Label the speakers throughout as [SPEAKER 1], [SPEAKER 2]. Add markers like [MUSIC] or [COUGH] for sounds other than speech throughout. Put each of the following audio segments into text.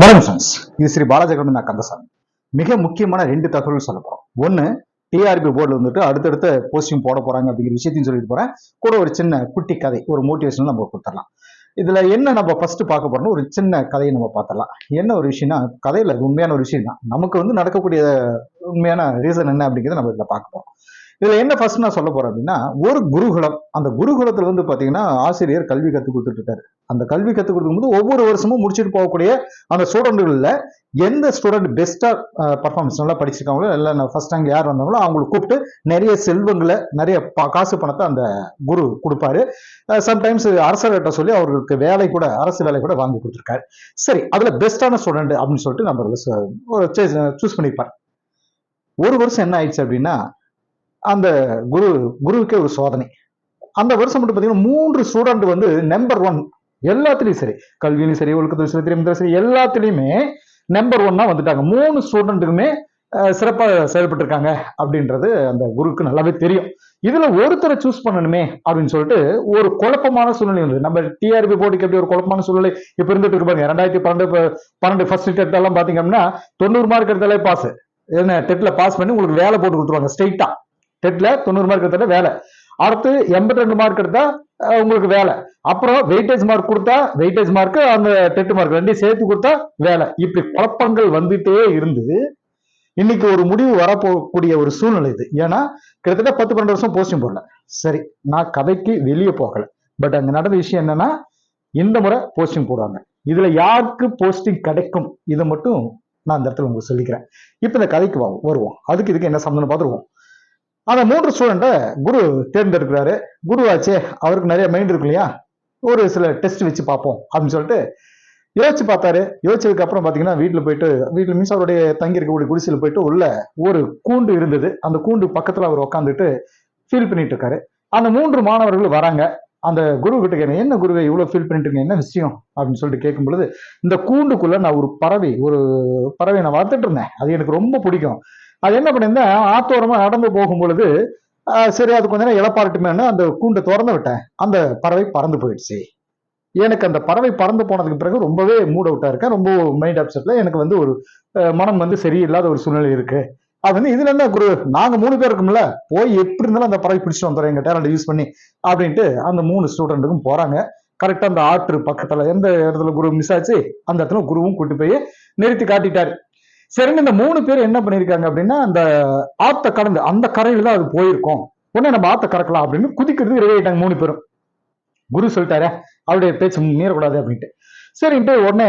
[SPEAKER 1] வணக்கம் ஃப்ரெண்ட்ஸ் இது ஸ்ரீ பாலாஜகரன் நான் கந்தசாமி. மிக முக்கியமான ரெண்டு தகவல்கள் சொல்ல போறோம். ஒன்னு டிஆர்பி போர்டில் வந்துட்டு அடுத்தடுத்த போஸ்டிங் போட போறாங்க அப்படிங்கிற விஷயத்தையும் சொல்லிட்டு போறேன். கூட ஒரு சின்ன குட்டி கதை ஒரு மோட்டிவேஷன் நம்ம கொடுத்துடலாம். இதுல என்ன நம்ம ஃபர்ஸ்ட் பார்க்க போறோம்னா ஒரு சின்ன கதையை நம்ம பார்த்துடலாம். என்ன ஒரு விஷயம்னா கதையில உண்மையான ஒரு விஷயம் தான் நமக்கு வந்து நடக்கக்கூடிய உண்மையான ரீசன் என்ன அப்படிங்கிறத நம்ம இதில் பார்க்க போறோம். இதில் என்ன ஃபர்ஸ்ட் நான் சொல்ல போகிறேன் அப்படின்னா ஒரு குருகுலம் அந்த குருகுலத்தில் வந்து பார்த்தீங்கன்னா ஆசிரியர் கல்வி கற்றுக் கொடுத்துட்டு அந்த கல்வி கற்றுக் கொடுக்கும்போது ஒவ்வொரு வருஷமும் முடிச்சுட்டு போகக்கூடிய அந்த ஸ்டூடெண்ட்டுகளில் எந்த ஸ்டூடெண்ட் பெஸ்ட்டாக பர்ஃபார்மன்ஸ் நல்லா படிச்சிருக்காங்களோ இல்லை ஃபர்ஸ்ட் ரேங்க் யார் வந்தாங்களோ அவங்களுக்கு கூப்பிட்டு நிறைய செல்வங்களை நிறைய காசு பணத்தை அந்த குரு கொடுப்பாரு. சம்டைம்ஸ் அரசர்கிட்ட சொல்லி அவர்களுக்கு வேலை கூட அரசு வேலை கூட வாங்கி கொடுத்துருக்காரு. சரி அதில் பெஸ்ட்டான ஸ்டூடெண்ட் அப்படின்னு சொல்லிட்டு நம்ம சூஸ் பண்ணியிருப்பார் ஒரு வருஷம் என்ன ஆயிடுச்சு அப்படின்னா அந்த குரு குருவுக்கே ஒரு சோதனை. அந்த வருஷம் மட்டும் பார்த்தீங்கன்னா மூன்று ஸ்டூடெண்ட் வந்து நம்பர் ஒன் எல்லாத்துலேயும் சரி கல்வியிலும் சரி ஒழுக்கத்திலும் சரி திறமையிலும் சரி எல்லாத்துலேயுமே நம்பர் ஒன்னா வந்துட்டாங்க. மூணு ஸ்டூடெண்ட்டுக்குமே சிறப்பாக செயல்பட்டிருக்காங்க அப்படின்றது அந்த குருக்கு நல்லாவே தெரியும். இதில் ஒருத்தரை சூஸ் பண்ணணுமே அப்படின்னு சொல்லிட்டு ஒரு குழப்பமான சூழ்நிலை இருந்தது நம்ம டிஆர்பி போட்டிக்கு எப்படி ஒரு குழப்பமான சூழ்நிலை இப்போ இருந்துட்டு இருக்கு பாருங்க. ரெண்டாயிரத்தி பன்னெண்டு பன்னெண்டு ஃபர்ஸ்ட் டெட் எல்லாம் அப்படின்னா தொண்ணூறு மார்க் எடுத்தாலே பாஸ் என்ன டெட்டில் பாஸ் பண்ணி உங்களுக்கு வேலை போட்டு கொடுத்துருவாங்க ஸ்ட்ரைட்டாக டெட்ல தொண்ணூறு மார்க் எடுத்தா வேலை. அடுத்து எண்பத்தி ரெண்டு மார்க் எடுத்தா உங்களுக்கு வேலை. அப்புறம் வெயிட்டேஜ் மார்க் கொடுத்தா வெயிட்டேஜ் மார்க் அந்த டெட் மார்க் ரெண்டையும் சேர்த்து கொடுத்தா வேலை. இப்படி குழப்பங்கள் வந்துட்டே இருந்து இன்னைக்கு ஒரு முடிவு வரப்போகக்கூடிய ஒரு சூழ்நிலை இது. ஏன்னா கிட்டத்தட்ட பத்து பன்னெண்டு வருஷம் போஸ்டிங் போடல. சரி நான் கதைக்கு வெளியே போகல. பட் அங்க நடந்த விஷயம் என்னன்னா இந்த முறை போஸ்டிங் போடுவாங்க இதுல யாருக்கு போஸ்டிங் கிடைக்கும்? இதை மட்டும் நான் அந்த இடத்துல உங்களுக்கு சொல்லிக்கிறேன். இப்போ இந்த கதைக்கு வா- வருவோம். அதுக்கு இதுக்கு என்ன சம்மந்தம் பார்த்துருவோம் அந்த மூன்று ஸ்டூடெண்ட்டை குரு தேர்ந்தெடுக்கிறாரு. குரு ஆச்சே அவருக்கு நிறைய மைண்ட் இருக்கு இல்லையா? ஒரு சில டெஸ்ட் வச்சு பார்ப்போம் அப்படின்னு சொல்லிட்டு யோசிச்சு பார்த்தாரு. யோசிச்சதுக்கு அப்புறம் பார்த்தீங்கன்னா வீட்டில் போயிட்டு வீட்டில் மீன்ஸ் அவருடைய தங்கி இருக்கக்கூடிய குடிசையில் போயிட்டு உள்ள ஒரு கூண்டு இருந்தது. அந்த கூண்டு பக்கத்தில் அவர் உட்காந்துட்டு ஃபீல் பண்ணிட்டு இருக்காரு. அந்த மூன்று மாணவர்கள் வராங்க. அந்த குரு கிட்ட கேட்க என்ன குருவை இவ்வளோ ஃபீல் பண்ணிட்டு இருக்கீங்க என்ன விஷயம்? அப்படின்னு சொல்லிட்டு கேட்கும் பொழுது இந்த கூண்டுக்குள்ள நான் ஒரு பறவை ஒரு பறவை நான் வளர்த்துட்டு இருந்தேன். அது எனக்கு ரொம்ப பிடிக்கும். அது என்ன பண்ணியிருந்தேன் ஆத்தோரமாக நடந்து போகும் பொழுது சரி அது கொஞ்ச நேரம் இழப்பாரட்டுமேன்னு அந்த கூண்டை திறந்து விட்டேன். அந்த பறவை பறந்து போயிடுச்சு. எனக்கு அந்த பறவை பறந்து போனதுக்கு பிறகு ரொம்பவே மூட் அவுட்டாக இருக்கேன். ரொம்ப மைண்ட் அப்செட்டில் எனக்கு வந்து ஒரு மனம் வந்து சரியில்லாத ஒரு சூழ்நிலை இருக்குது அது வந்து இதுல என்ன குரு நாங்க மூணு பேர் இருக்கோம்ல போய் எப்படி இருந்தாலும் அந்த பறவை பிடிச்சிட்டு வந்துடுறோம் எங்க டேலண்ட் யூஸ் பண்ணி அப்படின்ட்டு அந்த மூணு ஸ்டூடெண்ட்டுக்கும் போறாங்க. கரெக்டா அந்த ஆற்று பக்கத்துல எந்த இடத்துல குரு மிஸ் ஆச்சு அந்த இடத்துல குருவும் கூட்டி போய் நிறுத்தி காட்டிட்டாரு. சரின்னு இந்த மூணு பேர் என்ன பண்ணிருக்காங்க அப்படின்னா அந்த ஆத்த கடந்து அந்த கரையில தான் அது போயிருக்கோம். உடனே நம்ம ஆத்த கறக்கலாம் அப்படின்னு குதிக்கிறது ரெடி ஆயிட்டாங்க மூணு பேரும். குரு சொல்லிட்டாரே அவருடைய பேச்சு மீறக்கூடாது அப்படின்ட்டு. சரின்ட்டு உடனே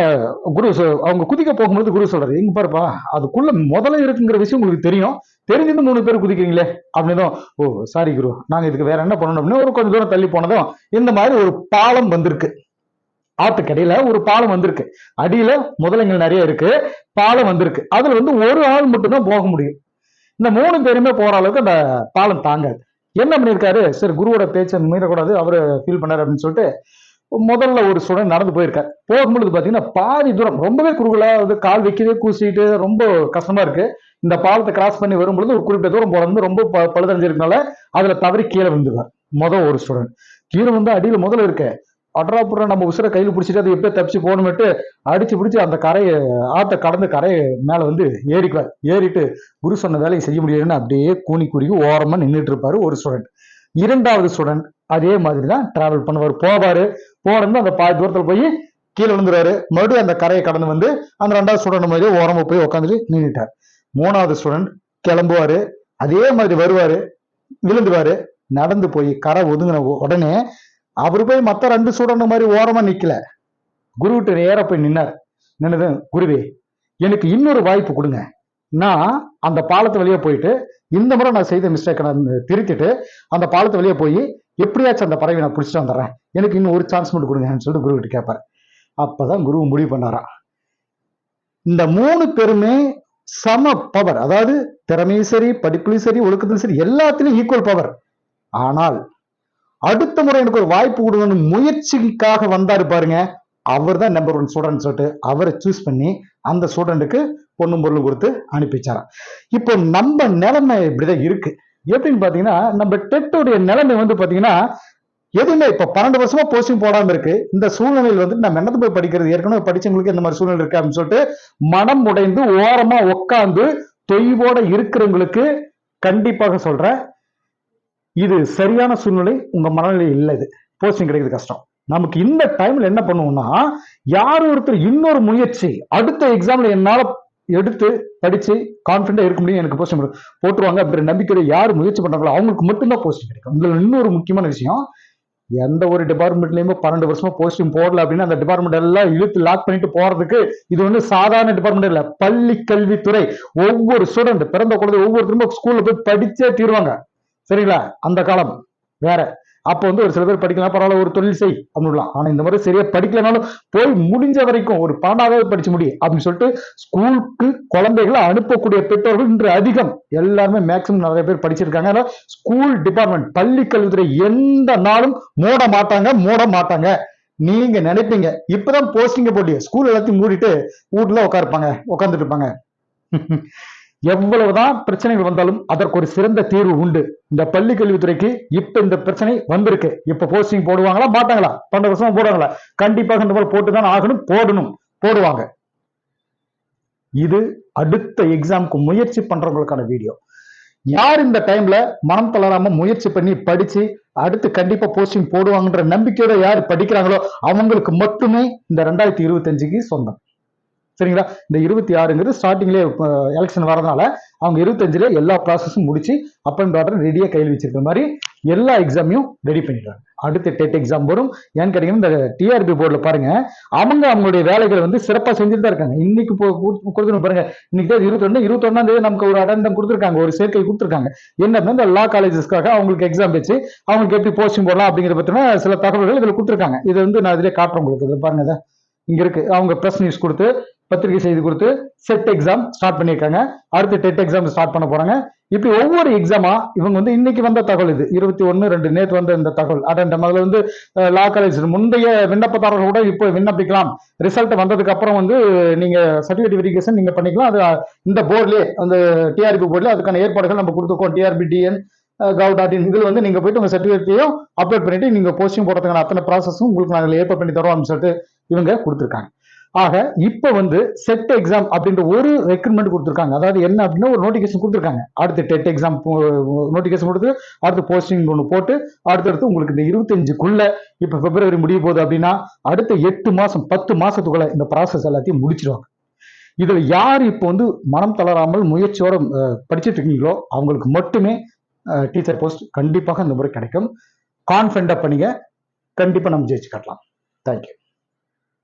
[SPEAKER 1] குரு அவங்க குதிக்க போகும்போது குரு சொல்றாரு எங்க பாருப்பா அதுக்குள்ள முதல்ல இருக்குங்கிற விஷயம் உங்களுக்கு தெரியும். தெரிஞ்சிருந்து மூணு பேர் குதிக்கிறீங்களே அப்படின்னு ஓ சாரி குரு நாங்க இதுக்கு வேற என்ன பண்ணணும்? அப்படின்னா ஒரு கொஞ்சம் தூரம் தள்ளி போனதும் இந்த மாதிரி ஒரு பாலம் வந்திருக்கு. ஆத்துக்கடையில ஒரு பாலம் வந்திருக்கு. அடியில முதலைங்கள் நிறைய இருக்கு. பாலம் வந்திருக்கு. அதுல வந்து ஒரு ஆள் மட்டும்தான் போக முடியும். இந்த மூணு பேருமே போற அளவுக்கு அந்த பாலம் தாங்காது. என்ன பண்ணியிருக்காரு? சரி குருவோட பேச்சை மீறக்கூடாது. அவரு ஃபீல் பண்ணாரு அப்படின்னு சொல்லிட்டு முதல்ல ஒரு ஸ்டூடெண்ட் நடந்து போயிருக்காரு. போகும்பொழுது பாத்தீங்கன்னா பாதி தூரம் ரொம்பவே குறுகலா வந்து கால் வைக்கவே கூசிட்டு ரொம்ப கஷ்டமா இருக்கு. இந்த பாலத்தை கிராஸ் பண்ணி வரும்பொழுது ஒரு குறிப்பிட்ட தூரம் போறது ரொம்ப ப- பழுதடைஞ்சிருக்கனால அதுல தவறி கீழே விழுந்துருவார். முதல் ஒரு ஸ்டூடெண்ட் கீழே வந்து அடியில் முதல்ல இருக்கு. அட்ராப்புற நம்ம உசுரை கையில் பிடிச்சிட்டு அதை எப்படியோ தப்பிச்சு போகணும்ட்டு அடிச்சு பிடிச்சி அந்த கரையை ஆற்றை கடந்து கரையை மேலே வந்து ஏறிக்குவார். ஏறிட்டு குரு சொன்ன வேலையை செய்ய முடியாதுன்னு அப்படியே கூனி குறுகி ஓரமாக நின்றுட்டு இருப்பாரு ஒரு ஸ்டூடெண்ட் இரண்டாவது ஸ்டூடெண்ட் அதே மாதிரி தான் டிராவல் பண்ணுவார். போவார். போறது அந்த பாதி தூரத்தில் போய் கீழே விழுந்துருவாரு மறுபடியும் அந்த கரையை கடந்து வந்து அந்த ரெண்டாவது ஸ்டூடெண்ட் மாதிரி ஓரமாக போய் உட்காந்துட்டு நின்றுட்டார் மூணாவது ஸ்டூடெண்ட் கிளம்புவாரு. அதே மாதிரி வருவார். விழுந்துவார். நடந்து போய் கரை ஒதுங்கின உடனே அவர் போய் மற்ற ரெண்டு ஸ்டூடெண்ட் மாதிரி ஓரமா நிக்கல. குருவிட்டு நேர போய் நின்னார். நின்னது குருவே எனக்கு இன்னொரு வாய்ப்பு கொடுங்க. நான் அந்த பாலத்து வழியா போயிட்டு இந்த முறை நான் செய்த மிஸ்டேக்கை நான் திருத்திட்டு அந்த பாலத்து வழியா போய் எப்படியாச்சும் அந்த பறவை நான் பிடிச்சிட்டு வந்துடுறேன். எனக்கு இன்னும் ஒரு சான்ஸ் மட்டும் கொடுங்கன்னு சொல்லிட்டு குருவிட்டு கேட்பார் அப்பதான் குரு முடிவு பண்ணாராம் இந்த மூணு பேருமே சம பவர் அதாவது திறமையும் சரி படிப்புலையும் சரி ஒழுக்கத்திலும் சரி எல்லாத்துலயும் ஈக்குவல் பவர் ஆனால் அடுத்த முறை எனக்கு ஒரு வாய்ப்பு கொடுங்கன்னு முயற்சிக்காக வந்தாரு பாருங்க. அவர் தான் நம்பர் ஒன் ஸ்டூடெண்ட் சொல்லிட்டு அவரை சூஸ் பண்ணி அந்த ஸ்டூடெண்ட்டுக்கு பொண்ணும் பொருளும் கொடுத்து அனுப்பிச்சாராம். இப்போ நம்ம நிலைமை இப்படிதான் இருக்கு. எப்படின்னு பாத்தீங்கன்னா நம்ம டெட்டோடைய நிலைமை வந்து பாத்தீங்கன்னா எதுவுமே இப்ப பன்னெண்டு வருஷமா போஸ்டிங் போடாம இருக்கு. இந்த சூழ்நிலையில் வந்து நம்ம என்னத்தை போய் படிக்கிறது? ஏற்கனவே படிச்சவங்களுக்கு இந்த மாதிரி சூழ்நிலை இருக்கு அப்படின்னு சொல்லிட்டு மனம் உடைந்து ஓரமா உட்காந்து தொய்வோட இருக்கிறவங்களுக்கு கண்டிப்பாக சொல்றேன். இது சரியான சூழ்நிலை உங்க மனநிலை இல்லை இது போஸ்டிங் கிடைக்கிறது கஷ்டம். நமக்கு இந்த டைம்ல என்ன பண்ணுவோம்னா யார் ஒருத்தர் இன்னொரு முயற்சி அடுத்த எக்ஸாம்ல என்னால எடுத்து படிச்சு கான்பிடண்டா இருக்க முடியும் எனக்கு போஸ்டிங் போட்டுருவாங்க. அப்படின்ற நம்பிக்கையில யார் முயற்சி பண்றாங்களோ அவங்களுக்கு மட்டும்தான் போஸ்டிங் கிடைக்கும். இதுல இன்னொரு முக்கியமான விஷயம் எந்த ஒரு டிபார்ட்மெண்ட்லயுமே பன்னெண்டு வருஷமா போஸ்டிங் போடல அப்படின்னா அந்த டிபார்ட்மெண்ட் எல்லாம் இழுத்து லாக் பண்ணிட்டு போறதுக்கு இது வந்து சாதாரண டிபார்ட்மெண்ட் இல்ல பள்ளி கல்வித்துறை. ஒவ்வொரு ஸ்டூடெண்ட் பிறந்த குழந்தை ஒவ்வொருத்தரும் ஸ்கூல்ல போய் படிச்சே தீருவாங்க. சரிங்களா? அந்த காலம். வேற. அப்போ வந்து ஒரு சில பேர் படிக்கலாம். பரவாயில்ல ஒரு தொழில் செய் அப்படின்லாம் ஆனா இந்த மாதிரி சரியா படிக்கலனாலும் போய் முடிஞ்ச வரைக்கும் ஒரு பன்னெண்டாவது படிச்சு முடியும் அப்படின்னு சொல்லிட்டு ஸ்கூலுக்கு குழந்தைகளை அனுப்பக்கூடிய பெற்றோர்கள் இன்று அதிகம். எல்லாருமே மேக்சிமம் நிறைய பேர் படிச்சிருக்காங்க. ஆனால் ஸ்கூல் டிபார்ட்மெண்ட் பள்ளி கல்வித்துறை எந்த நாளும் மூட மாட்டாங்க மூட மாட்டாங்க. நீங்க நினைப்பீங்க. இப்பதான் போஸ்டிங்க போட்டிய. ஸ்கூல் எல்லாத்தையும் மூடிட்டு வீட்டுல உட்காருப்பாங்க உட்காந்துட்டு இருப்பாங்க. [LAUGHS] எவ்வளவுதான் பிரச்சனைகள் வந்தாலும் அதற்கு ஒரு சிறந்த தீர்வு உண்டு. இந்த பள்ளி கல்வித்துறைக்கு இப்ப இந்த பிரச்சனை வந்திருக்கு. இப்ப போஸ்டிங் போடுவாங்களா மாட்டாங்களா? பன்னெண்டு வருஷமா போடுவாங்களா கண்டிப்பாக இந்த மாதிரி போட்டுதான் ஆகணும் போடணும் போடுவாங்க. இது அடுத்த எக்ஸாமுக்கு முயற்சி பண்றவங்களுக்கான வீடியோ யார் இந்த டைம்ல மனம் தளராம முயற்சி பண்ணி படிச்சு அடுத்து கண்டிப்பா போஸ்டிங் போடுவாங்கன்ற நம்பிக்கையோட யார் படிக்கிறாங்களோ அவங்களுக்கு மட்டுமே இந்த ரெண்டாயிரத்தி இருபத்தஞ்சுக்கு சொந்தம். சரிங்களா? இந்த இருபத்தி ஆறுங்கிறது ஸ்டார்டிங்லேயே எலெக்ஷன் வரதுனால அவங்க இருபத்தஞ்சுல எல்லா ப்ராசஸும் முடிச்சு அப் அண்ட் டாட்டர் ரெடியாக கையில் வச்சிருக்கிற மாதிரி எல்லா எக்ஸாமையும் ரெடி பண்ணிடுறாங்க. அடுத்த டெட் எக்ஸாம் வரும். ஏன்னு கேட்டீங்கன்னா இந்த டிஆர்பி போர்டில் பாருங்க அவங்க அவங்களுடைய வேலைகளை வந்து சிறப்பாக செஞ்சுட்டு தான் இருக்காங்க. இன்னைக்கு கொடுக்கணும் பாருங்க. இன்னைக்கு தான் இருபத்தொன்னு இருபத்தொன்னாம் தேதி நமக்கு ஒரு அடந்தம் கொடுத்துருக்காங்க ஒரு சேர்க்கை கொடுத்துருக்காங்க. என்ன இந்த லா காலேஜஸ்க்காக அவங்களுக்கு எக்ஸாம் வச்சு அவங்களுக்கு எப்படி போஸ்டிங் போடலாம் அப்படிங்கிற பற்றின சில தகவல்கள் இதில் கொடுத்துருக்காங்க. இதை வந்து நான் இதிலே காட்டுறேன் உங்களுக்கு. இதை பாருங்க இங்கே இருக்கு. அவங்க ப்ரெஸ் நியூஸ் கொடுத்து பத்திரிகை செய்தி கொடுத்து செட் எக்ஸாம் ஸ்டார்ட் பண்ணியிருக்காங்க. அடுத்து டெட் எக்ஸாம் ஸ்டார்ட் பண்ண போறாங்க. இப்படி ஒவ்வொரு எக்ஸாமா இவங்க வந்து இன்னைக்கு வந்த தகவல் இது. இருபத்தி ஒன்னு ரெண்டு நேற்று வந்த இந்த தகவல். அடண்டம் அதுல வந்து லா காலேஜ் முந்தைய விண்ணப்பதாரர்கள் கூட இப்போ விண்ணப்பிக்கலாம். ரிசல்ட் வந்ததுக்கு அப்புறம் வந்து நீங்க சர்டிஃபிகேட் வெரிஃபிகேஷன் நீங்க பண்ணிக்கலாம். அது இந்த போர்ட்லயே அந்த டிஆர்பி போர்ட்ல அதுக்கான ஏற்பாடுகள் நம்ம கொடுத்துருக்கோம். TRB TN gov dot in இதில் வந்து நீங்கள் போயிட்டு உங்கள் சர்டிஃபிகேட்டையும் அப்லோட் பண்ணிட்டு நீங்கள் போஸ்டிங் போடுறதுக்கான அத்தனை ப்ராசஸும் உங்களுக்கு நாங்கள் ஏற்பாடு பண்ணி தரோம் அப்படின்னு சொல்லிட்டு இவங்க கொடுத்துருக்காங்க. ஆக இப்போ வந்து செட் எக்ஸாம் அப்படின்ற ஒரு ரெக்ரூட்மெண்ட் கொடுத்துருக்காங்க. அதாவது என்ன அப்படின்னா ஒரு நோட்டிஃபிகேஷன் கொடுத்துருக்காங்க. அடுத்து டெட் எக்ஸாம் நோட்டிஃபிகேஷன் கொடுத்து அடுத்து போஸ்டிங் ஒன்று போட்டு அடுத்தடுத்து உங்களுக்கு இந்த இருபத்தஞ்சுக்குள்ள இப்போ பிப்ரவரி முடிய போகுது அப்படின்னா அடுத்த எட்டு மாதம் பத்து மாதத்துக்குள்ள இந்த ப்ராசஸ் எல்லாத்தையும் முடிச்சிருவாங்க. இதில் யார் இப்போ வந்து மனம் தளராமல் முயற்சியோட படிச்சுட்டு இருக்கீங்களோ அவங்களுக்கு மட்டுமே டீச்சர் போஸ்ட் கண்டிப்பாக இந்த முறை கிடைக்கும். கான்ஃபிடண்டாக பண்ணிங்க. கண்டிப்பாக நம்ம ஜெயிச்சு காட்டலாம். தேங்க்யூ